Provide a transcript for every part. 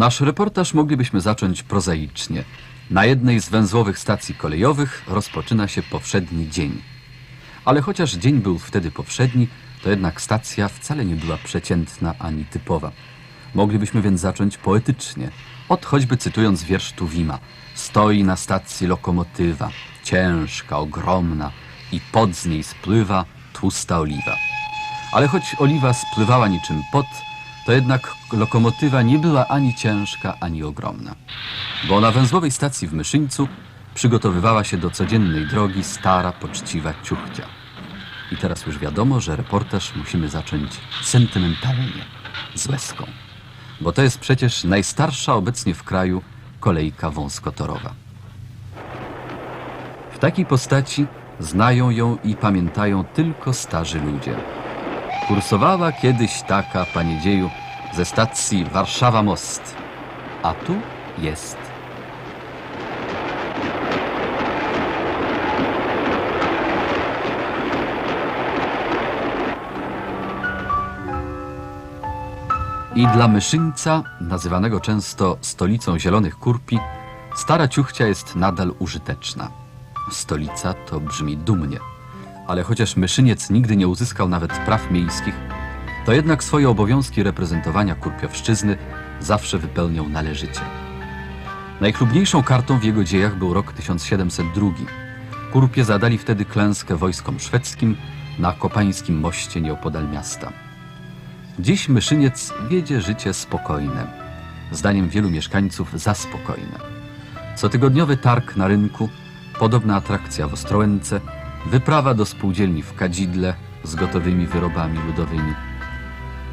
Nasz reportaż moglibyśmy zacząć prozaicznie. Na jednej z węzłowych stacji kolejowych rozpoczyna się powszedni dzień. Ale chociaż dzień był wtedy powszedni, to jednak stacja wcale nie była przeciętna ani typowa. Moglibyśmy więc zacząć poetycznie, od choćby cytując wiersz Tuwima. Stoi na stacji lokomotywa, ciężka, ogromna i pod z niej spływa tłusta oliwa. Ale choć oliwa spływała niczym pot, to jednak lokomotywa nie była ani ciężka, ani ogromna. Bo na węzłowej stacji w Myszyńcu przygotowywała się do codziennej drogi stara, poczciwa ciuchcia. I teraz już wiadomo, że reportaż musimy zacząć sentymentalnie, z łezką. Bo to jest przecież najstarsza obecnie w kraju kolejka wąskotorowa. W takiej postaci znają ją i pamiętają tylko starzy ludzie. Kursowała kiedyś taka, panie dzieju, ze stacji Warszawa Most. A tu jest. I dla Myszyńca, nazywanego często stolicą zielonych kurpi, stara ciuchcia jest nadal użyteczna. Stolica to brzmi dumnie, ale chociaż Myszyniec nigdy nie uzyskał nawet praw miejskich, to jednak swoje obowiązki reprezentowania kurpiowszczyzny zawsze wypełniał należycie. Najchlubniejszą kartą w jego dziejach był rok 1702. Kurpie zadali wtedy klęskę wojskom szwedzkim na Kopańskim moście nieopodal miasta. Dziś Myszyniec wiedzie życie spokojne. Zdaniem wielu mieszkańców za spokojne. Cotygodniowy targ na rynku, podobna atrakcja w Ostrołęce, wyprawa do spółdzielni w Kadzidle z gotowymi wyrobami ludowymi.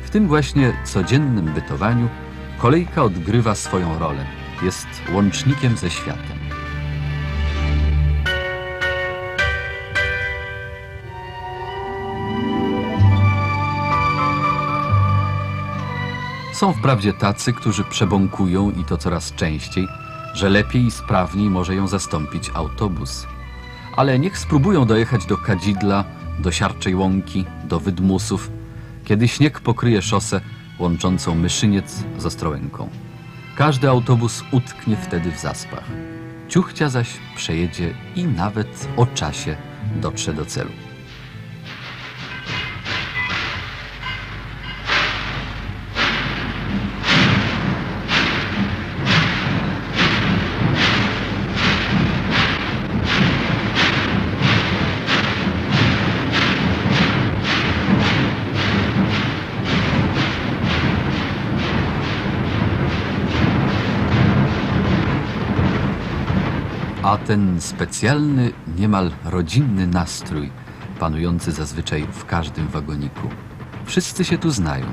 W tym właśnie codziennym bytowaniu kolejka odgrywa swoją rolę. Jest łącznikiem ze światem. Są wprawdzie tacy, którzy przebąkują i to coraz częściej, że lepiej i sprawniej może ją zastąpić autobus. Ale niech spróbują dojechać do Kadzidla, do Siarczej Łąki, do Wydmusów, kiedy śnieg pokryje szosę łączącą Myszyniec z Ostrołęką. Każdy autobus utknie wtedy w zaspach. Ciuchcia zaś przejedzie i nawet o czasie dotrze do celu. Ten specjalny, niemal rodzinny nastrój, panujący zazwyczaj w każdym wagoniku. Wszyscy się tu znają,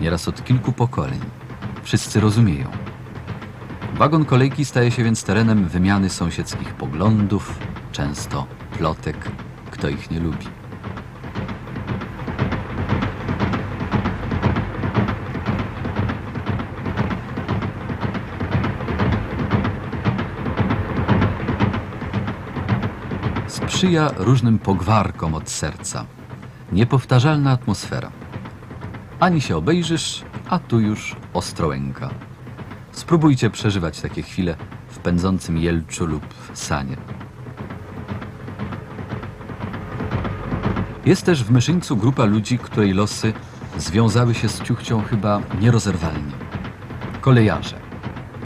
nieraz od kilku pokoleń. Wszyscy rozumieją. Wagon kolejki staje się więc terenem wymiany sąsiedzkich poglądów, często plotek, kto ich nie lubi. Sprzyja różnym pogwarkom od serca. Niepowtarzalna atmosfera. Ani się obejrzysz, a tu już Ostrołęka. Spróbujcie przeżywać takie chwile w pędzącym Jelczu lub Sanie. Jest też w Myszyńcu grupa ludzi, której losy związały się z ciuchcią chyba nierozerwalnie. Kolejarze.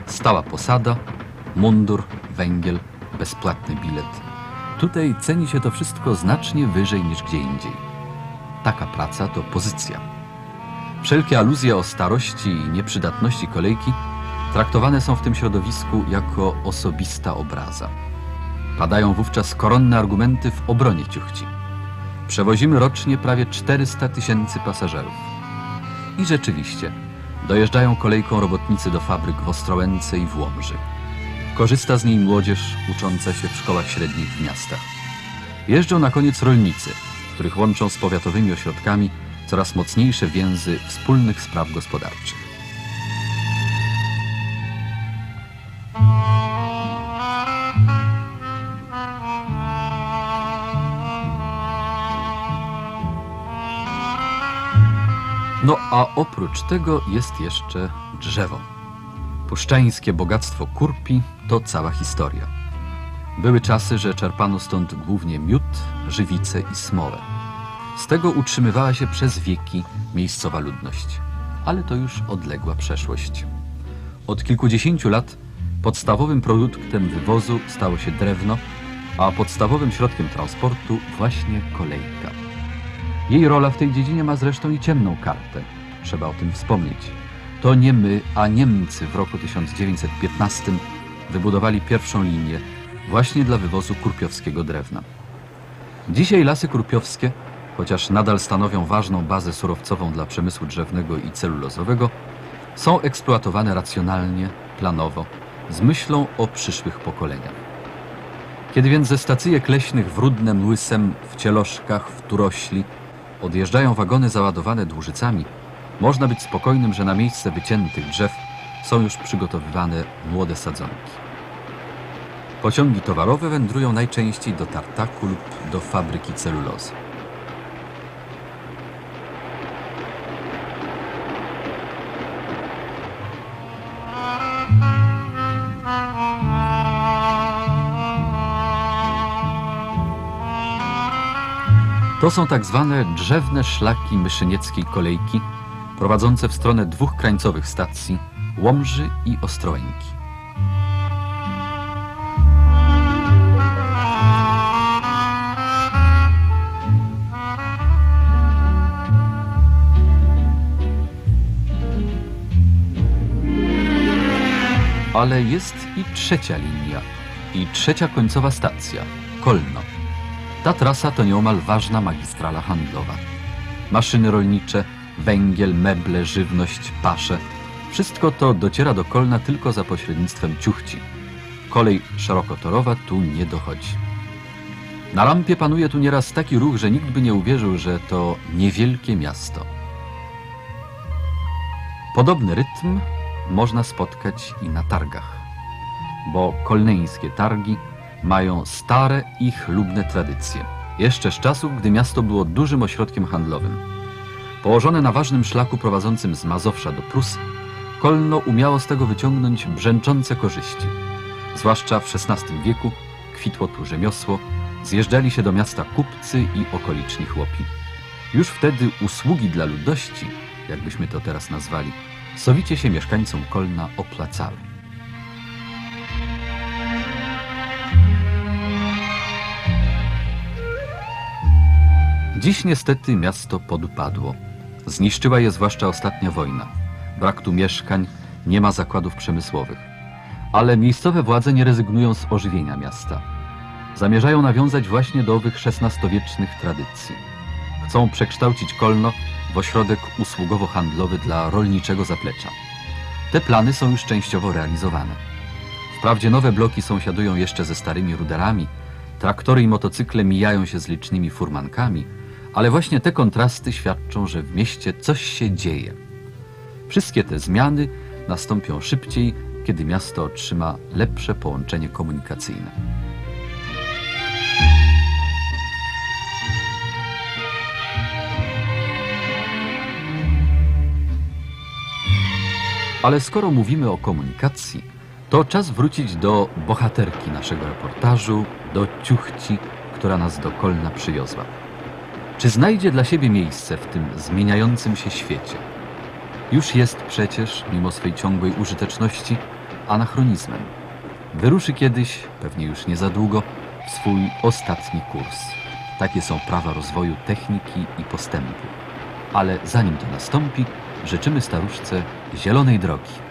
Stała posada, mundur, węgiel, bezpłatny bilet. Tutaj ceni się to wszystko znacznie wyżej niż gdzie indziej. Taka praca to pozycja. Wszelkie aluzje o starości i nieprzydatności kolejki traktowane są w tym środowisku jako osobista obraza. Padają wówczas koronne argumenty w obronie ciuchci. Przewozimy rocznie prawie 400 tysięcy pasażerów. I rzeczywiście, dojeżdżają kolejką robotnicy do fabryk w Ostrołęce i w Łomży. Korzysta z niej młodzież ucząca się w szkołach średnich w miastach. Jeżdżą na koniec rolnicy, których łączą z powiatowymi ośrodkami coraz mocniejsze więzy wspólnych spraw gospodarczych. No a oprócz tego jest jeszcze drzewo. Puszczańskie bogactwo kurpi to cała historia. Były czasy, że czerpano stąd głównie miód, żywice i smołę. Z tego utrzymywała się przez wieki miejscowa ludność. Ale to już odległa przeszłość. Od kilkudziesięciu lat podstawowym produktem wywozu stało się drewno, a podstawowym środkiem transportu właśnie kolejka. Jej rola w tej dziedzinie ma zresztą i ciemną kartę. Trzeba o tym wspomnieć. To nie my, a Niemcy w roku 1915 wybudowali pierwszą linię właśnie dla wywozu kurpiowskiego drewna. Dzisiaj lasy kurpiowskie, chociaż nadal stanowią ważną bazę surowcową dla przemysłu drzewnego i celulozowego, są eksploatowane racjonalnie, planowo, z myślą o przyszłych pokoleniach. Kiedy więc ze stacyjek leśnych w Rudnem, Łysem, w Cieloszkach, w Turośli odjeżdżają wagony załadowane dłużycami, można być spokojnym, że na miejsce wyciętych drzew są już przygotowywane młode sadzonki. Pociągi towarowe wędrują najczęściej do tartaku lub do fabryki celulozy. To są tak zwane drzewne szlaki myszynieckiej kolejki, prowadzące w stronę dwóch krańcowych stacji Łomży i Ostrołęki. Ale jest i trzecia linia, i trzecia końcowa stacja Kolno. Ta trasa to nieomal ważna magistrala handlowa. Maszyny rolnicze, węgiel, meble, żywność, pasze wszystko to dociera do Kolna tylko za pośrednictwem ciuchci. Kolej szerokotorowa tu nie dochodzi. Na lampie panuje tu nieraz taki ruch, że nikt by nie uwierzył, że to niewielkie miasto. Podobny rytm można spotkać i na targach, bo kolneńskie targi mają stare i chlubne tradycje. Jeszcze z czasów, gdy miasto było dużym ośrodkiem handlowym. Położone na ważnym szlaku prowadzącym z Mazowsza do Prus, Kolno umiało z tego wyciągnąć brzęczące korzyści. Zwłaszcza w XVI wieku kwitło tu rzemiosło, zjeżdżali się do miasta kupcy i okoliczni chłopi. Już wtedy usługi dla ludności, jakbyśmy to teraz nazwali, sowicie się mieszkańcom Kolna opłacały. Dziś niestety miasto podupadło. Zniszczyła je zwłaszcza ostatnia wojna. Brak tu mieszkań, nie ma zakładów przemysłowych. Ale miejscowe władze nie rezygnują z ożywienia miasta. Zamierzają nawiązać właśnie do owych XVI-wiecznych tradycji. Chcą przekształcić Kolno w ośrodek usługowo-handlowy dla rolniczego zaplecza. Te plany są już częściowo realizowane. Wprawdzie nowe bloki sąsiadują jeszcze ze starymi ruderami, traktory i motocykle mijają się z licznymi furmankami, ale właśnie te kontrasty świadczą, że w mieście coś się dzieje. Wszystkie te zmiany nastąpią szybciej, kiedy miasto otrzyma lepsze połączenie komunikacyjne. Ale skoro mówimy o komunikacji, to czas wrócić do bohaterki naszego reportażu, do ciuchci, która nas do Kolna przywiozła. Czy znajdzie dla siebie miejsce w tym zmieniającym się świecie? Już jest przecież, mimo swej ciągłej użyteczności, anachronizmem. Wyruszy kiedyś, pewnie już nie za długo, w swój ostatni kurs. Takie są prawa rozwoju techniki i postępu. Ale zanim to nastąpi, życzymy staruszce zielonej drogi.